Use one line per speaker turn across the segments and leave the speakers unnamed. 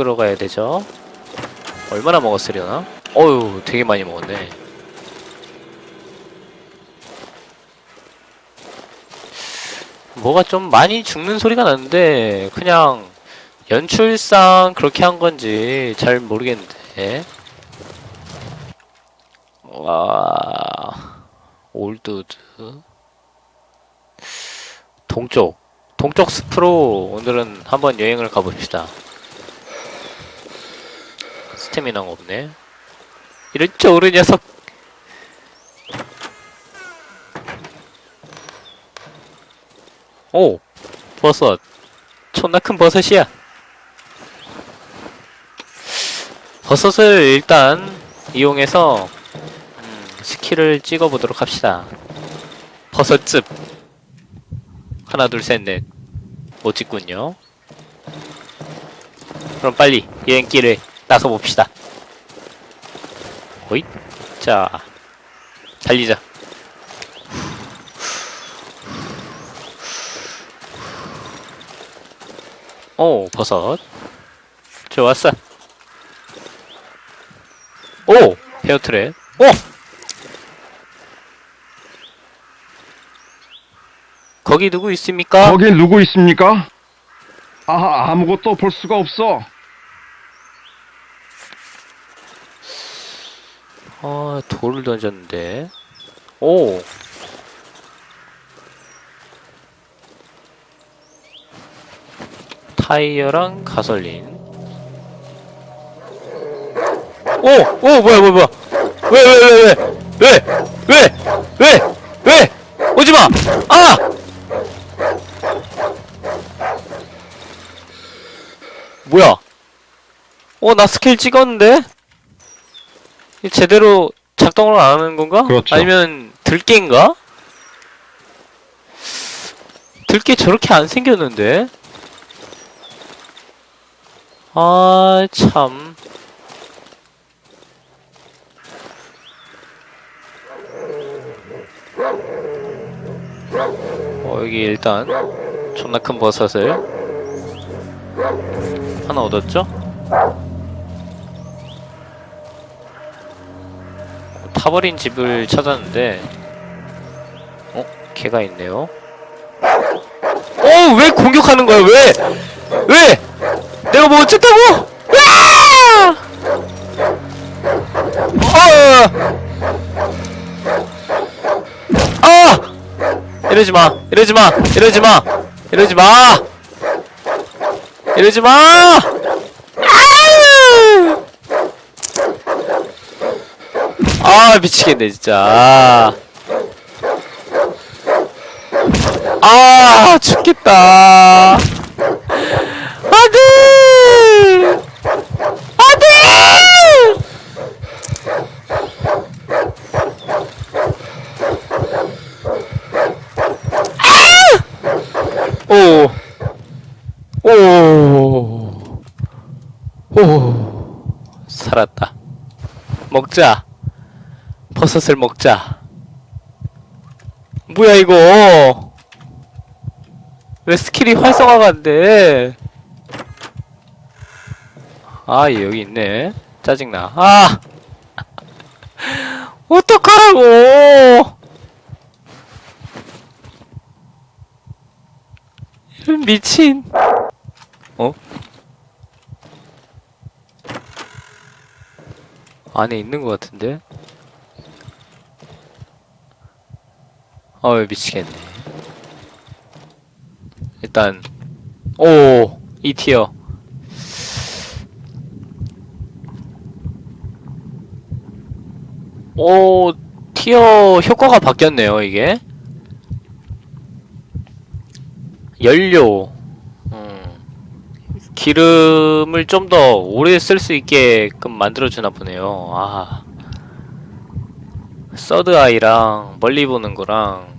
끌어가야 되죠. 얼마나 먹었으려나? 어휴, 되게 많이 먹었네. 뭐가 좀 많이 죽는 소리가 나는데 그냥 연출상 그렇게 한 건지 잘 모르겠는데. 와, 올드우드. 동쪽. 동쪽 숲으로 오늘은 한번 여행을 가봅시다. 스태미나가 없네. 이런 쪼르 녀석. 오! 버섯. 존나 큰 버섯이야. 버섯을 일단 이용해서 음, 스킬을 찍어보도록 합시다. 버섯즙. 하나, 둘, 셋, 넷. 못 찍군요. 그럼 빨리 여행길을 나서 봅시다. 호잇. 자, 달리자. 오, 버섯. 좋았어. 오! 헤어트랩. 오! 거기 누구 있습니까?
거기 누구 있습니까? 아, 아무것도 볼 수가 없어.
아, 돌을 던졌는데. 오! 타이어랑 가솔린. 오! 오! 뭐야, 뭐야, 뭐야! 왜, 왜, 왜, 왜! 왜! 왜! 왜! 왜! 오지 마! 아! 뭐야? 어, 나 스킬 찍었는데? 이 제대로 작동을 안 하는 건가?
그렇죠.
아니면 들깨인가? 들깨 저렇게 안 생겼는데? 아, 참. 어, 여기 일단 존나 큰 버섯을 하나 얻었죠? 타버린 집을 찾았는데 어? 개가 있네요 어! 왜 공격하는 거야 왜! 왜! 내가 뭐 어쨌다고! 와! 어! 아! 이러지 마! 이러지 마! 이러지 마! 이러지 마! 이러지 마! 아우! 아 미치겠네 진짜. 아. 죽겠다. 안돼! 안돼! 오 오오. 오. 살았다. 먹자 버섯을 먹자. 뭐야 이거? 왜 스킬이 활성화가 안 돼? 아 얘 여기 있네. 짜증나. 아 어떡하라고? 미친. 어? 안에 있는 것 같은데? 어이 미치겠네. 일단 오이 티어. 오 티어 효과가 바뀌었네요 이게. 연료. 음, 기름을 좀 더 오래 쓸 수 있게끔 만들어주나 보네요. 아. 서드 아이랑 멀리 보는 거랑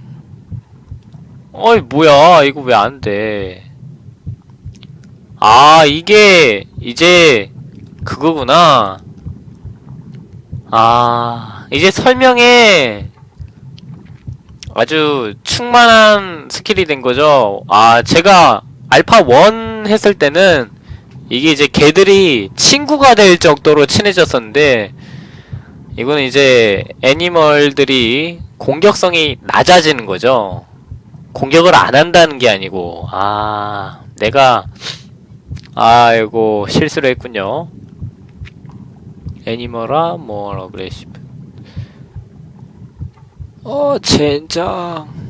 어이 뭐야 이거 왜 안 돼? 아 이게 이제 그거구나. 아 이제 설명에 아주 충만한 스킬이 된 거죠. 아 제가 알파 1 했을 때는 이게 이제 개들이 친구가 될 정도로 친해졌었는데 이거는 이제 애니멀들이 공격성이 낮아지는 거죠. 공격을 안 한다는 게 아니고 아 내가 아이고 실수를 했군요. 애니멀아 뭐 어그레시브 어 젠장.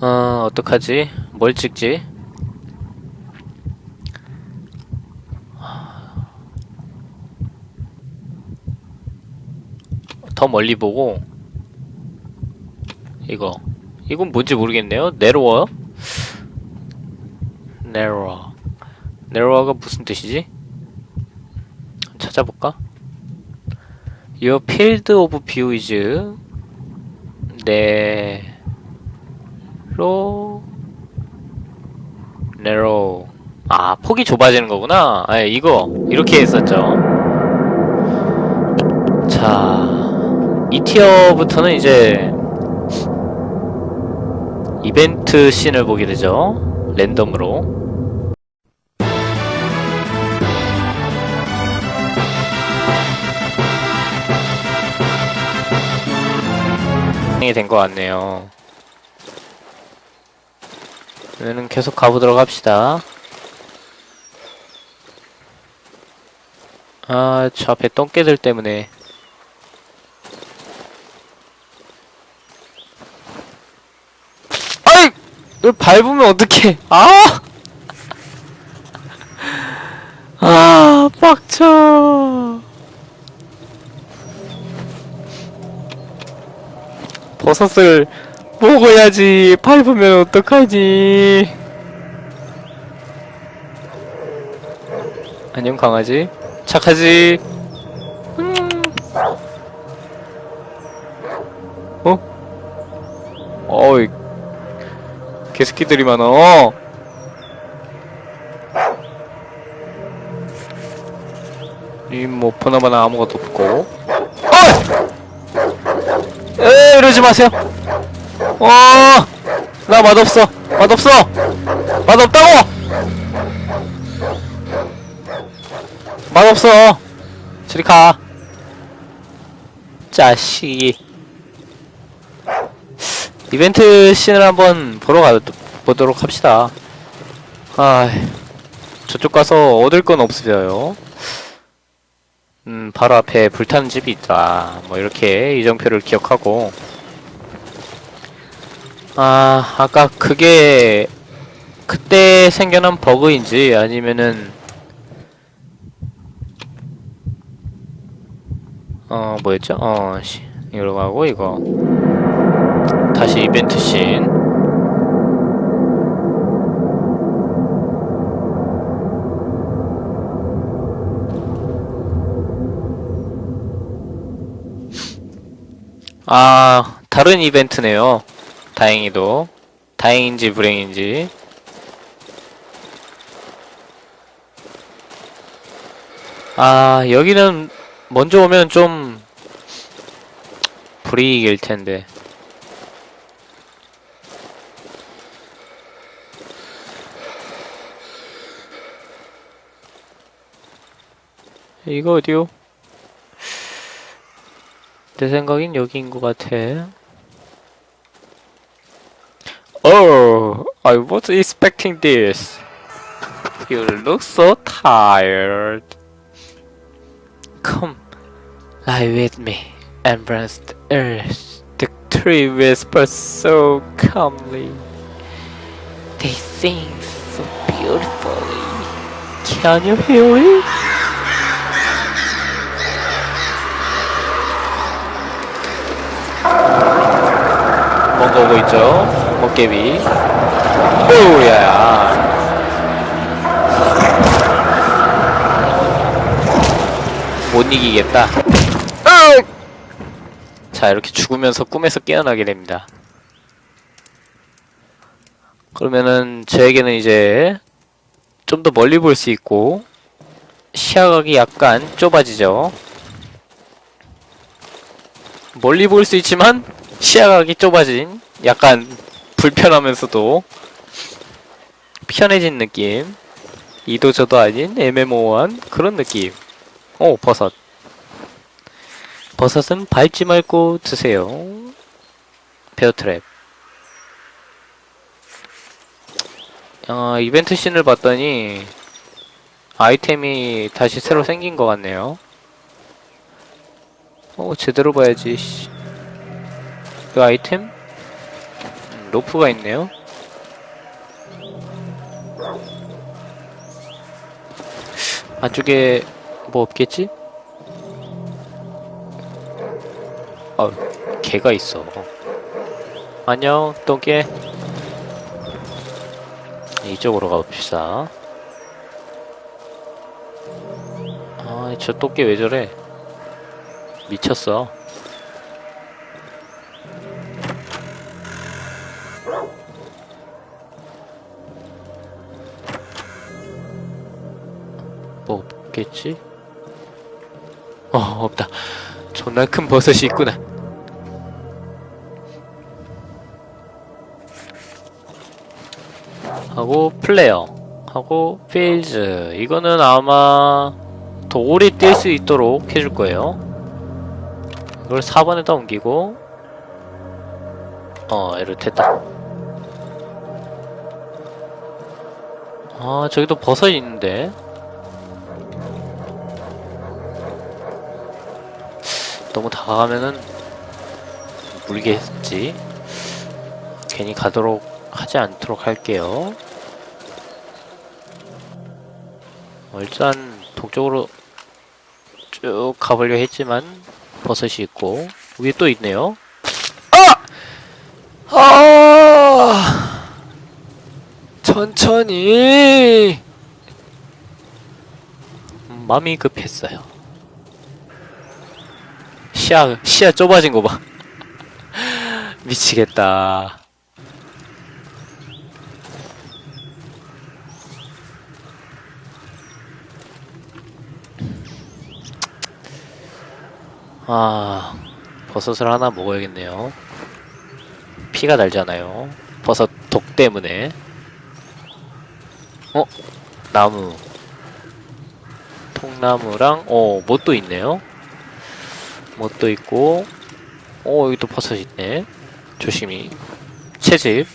어 어떡하지? 뭘 찍지 더 멀리 보고 이거. 이건 뭔지 모르겠네요. 내로워 내로워 내로워가 무슨 뜻이지? 찾아볼까? Your field of view is narrow. 아 폭이 좁아지는 거구나. 아 이거. 이렇게 했었죠. 자 2티어부터는 이제 이벤트 씬을 보게 되죠 랜덤으로 된것 같네요. 그러면 계속 가보도록 합시다. 아, 저 앞에 똥개들 때문에. 아이! 이걸 밟으면 어떡해. 아! 아, 빡쳐. 버섯을 먹어야지. 밟으면 어떡하지? 안녕 강아지. 착하지? 음. 어? 어이. 개새끼들이 많어. 이뭐 보나마나 아무것도 없고. 어! 에 이러지 마세요. 어, 나 맛없어. 맛없어. 맛없다고. 맛없어. 저리 가. 자식이. 이벤트 씬을 한번 보러 가 보도록 합시다. 아, 저쪽 가서 얻을 건 없어요. 음, 바로 앞에 불타는 집이 있다. 뭐 이렇게 이정표를 기억하고 아, 아까 그게 그때 생겨난 버그인지 아니면은 어, 뭐였죠? 어, 씨, 이러고 하고 이거 다시 이벤트 씬 아, 다른 이벤트네요. 다행히도. 다행인지 불행인지. 아, 여기는 먼저 오면 좀 불이익일 텐데. 이거 어디요? 내 생각엔 여기인 것 같아. Oh, I was expecting this. You look so tired. Come, lie with me, embrace the earth. The tree whispers so calmly. They sing so beautifully. Can you hear it? 오고 있죠? 도깨비. 오야야. 못 이기겠다. 자, 이렇게 죽으면서 꿈에서 깨어나게 됩니다. 그러면은 저에게는 이제 좀 더 멀리 볼 수 있고 시야각이 약간 좁아지죠. 멀리 볼 수 있지만 시야각이 좁아진 약간 불편하면서도 편해진 느낌. 이도저도 아닌 애매모호한 그런 느낌. 오 버섯. 버섯은 밟지 말고 드세요. 베어트랩. 어, 이벤트 씬을 봤더니 아이템이 다시 새로 생긴 것 같네요. 어 제대로 봐야지 씨. 그 아이템? 음, 로프가 있네요. 안쪽에 뭐 없겠지? 아, 개가 있어. 안녕, 똥개. 이쪽으로 가봅시다. 아, 저 똥개 왜 저래? 미쳤어. 없겠지? 어 없다. 존나 큰 버섯이 있구나. 하고 플레어 하고 필즈. 이거는 아마 더 오래 뛸 수 있도록 해줄 거예요. 이걸 4번에다 옮기고 어 에르 됐다. 아 저기도 버섯이 있는데 너무 다가가면은 물겠지. 괜히 가도록 하지 않도록 할게요. 어, 일단 동쪽으로 쭉 가보려 했지만 버섯이 있고 위에 또 있네요. 아! 아! 천천히. 음, 마음이 급했어요. 시야 시야 좁아진 거 봐. 미치겠다. 아 버섯을 하나 먹어야겠네요. 피가 날잖아요. 버섯 독 때문에. 어 나무. 통나무랑 어 못도 있네요. 뭣도 있고 오 여기 또 버섯 있네 조심히 채집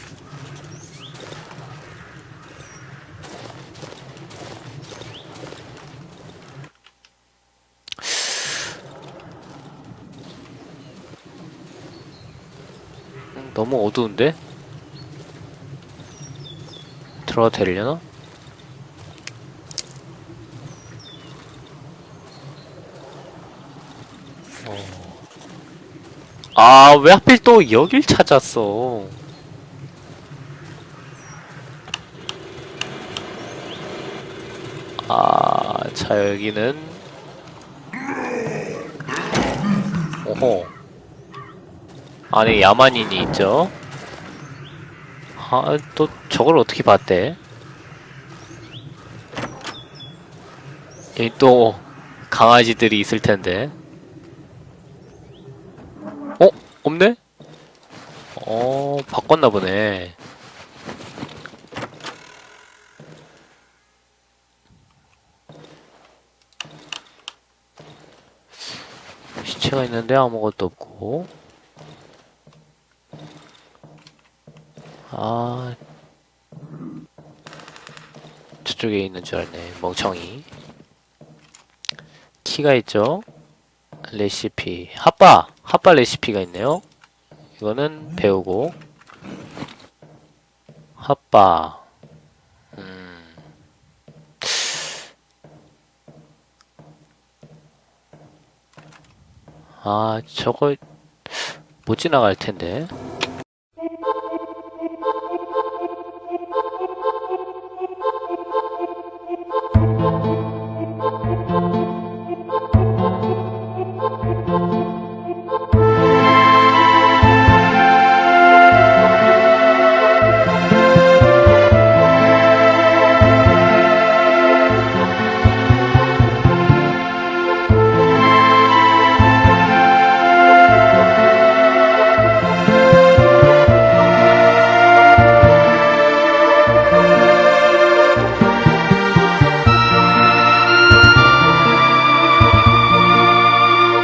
음, 너무 어두운데? 들어가도 되려나? 아, 왜 하필 또 여길 찾았어? 아, 자, 여기는. 오호. 안에 야만인이 있죠? 아, 또 저걸 어떻게 봤대? 여기 또 강아지들이 있을 텐데. 어? 없네? 어, 바꿨나 보네. 시체가 있는데 아무것도 없고. 아. 저쪽에 있는 줄 알네. 멍청이. 키가 있죠? 레시피. 핫바! 핫바 레시피가 있네요. 이거는 배우고. 핫바. 음. 아, 저거 못 지나갈 텐데.